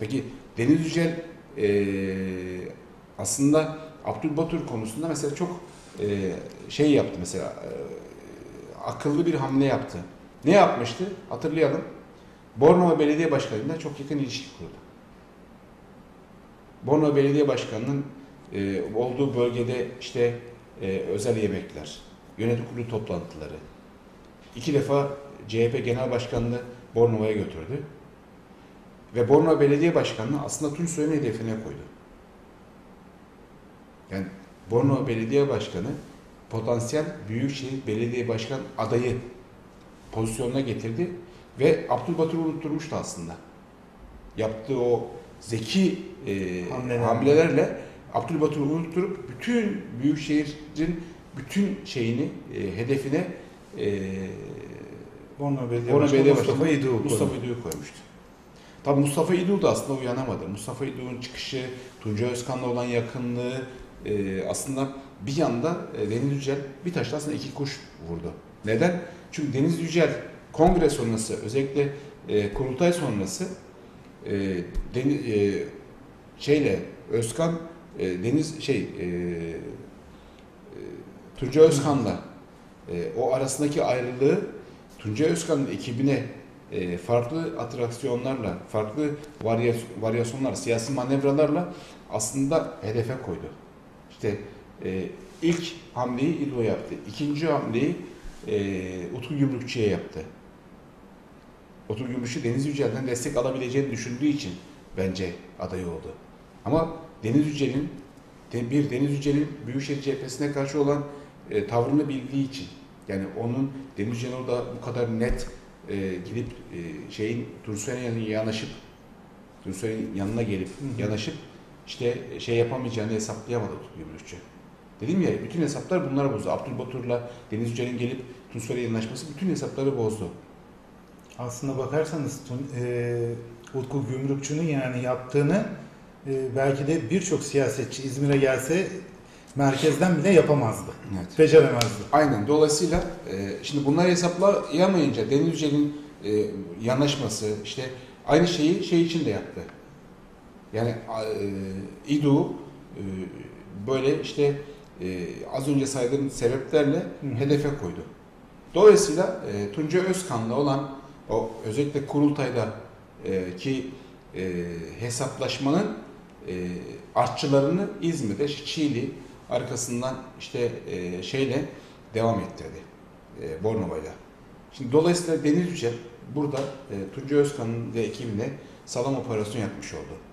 Peki Deniz Yücel e, aslında Abdülbatur konusunda mesela çok e, şey yaptı mesela e, akıllı bir hamle yaptı. Ne yapmıştı? Hatırlayalım. Bornova Belediye Başkanı'yla çok yakın ilişki kurdu. Bornova Belediye Başkanı'nın e, olduğu bölgede işte e, özel yemekler, yönetim kurulu toplantıları. İki defa CHP Genel Başkanı'nı Bornova'ya götürdü. Ve Bornova Belediye Başkanı'nı aslında Tunç Soy'un hedefine koydu. Yani Bornova Belediye Başkanı potansiyel Büyükşehir Belediye Başkan adayı pozisyonuna getirdi ve Abdülbatur'u unutturmuştu aslında. Yaptığı o zeki e, Hamleler. hamlelerle Abdülbatur'u unutturup bütün Büyükşehir'in bütün şeyini, e, hedefine e, Bornova Belediye Bornova Başkanı Belediye Başkanı Mustafa İdoğu koymuştu. Tabii Mustafa İdoğu da aslında uyanamadı. Mustafa İdoğu'nun çıkışı, Tunca Özkan'la olan yakınlığı e, aslında bir yanda e, Deniz Yücel bir taşla aslında iki kuş vurdu. Neden? Çünkü Deniz Yücel kongre sonrası özellikle e, kurultay sonrası e, Deniz, e, şeyle Özkan e, Deniz şey e, e, Tunca Özkan'la e, o arasındaki ayrılığı Tunca Özkan'ın ekibine e, farklı atraksiyonlarla, farklı varyas- varyasyonlar, siyasi manevralarla aslında hedefe koydu. İşte e, ilk hamleyi İlvo yaptı. İkinci hamleyi e, Utku Gümrükçü'ye yaptı. Utku Gümrükçü Deniz Yücel'den destek alabileceğini düşündüğü için bence aday oldu. Ama Deniz Yücel'in bir Deniz Yücel'in Büyükşehir cephesine karşı olan e, tavrını bildiği için yani onun Deniz Yücel'in orada bu kadar net e, gidip e, şeyin Tursun'un yanına yanaşıp Tursun'un yanına gelip hı. yanaşıp işte şey yapamayacağını hesaplayamadı Gümrükçü. Dedim ya bütün hesaplar bunlara bozdu. Abdülbatur'la Deniz Yücel'in gelip Tunçer'e yanaşması bütün hesapları bozdu. Aslında bakarsanız Tun- e, Utku Gümrükçü'nün yani yaptığını e, belki de birçok siyasetçi İzmir'e gelse merkezden bile yapamazdı. Evet. Beceremezdi. Aynen. Dolayısıyla e, şimdi bunları hesaplayamayınca Deniz Yücel'in e, yanaşması işte aynı şeyi şey için de yaptı. Yani e, İDU e, böyle işte e, az önce saydığım sebeplerle Hı. hedefe koydu. Dolayısıyla e, Tunca Özkan'la olan o özellikle kurultayda e, ki e, hesaplaşmanın e, artçılarını İzmir'de Çiğli arkasından işte e, şeyle devam ettirdi. E, Bornova'yla. Şimdi dolayısıyla Deniz Yücel burada e, Tunca Özkan'ın ve ekibine sağlam operasyon yapmış oldu.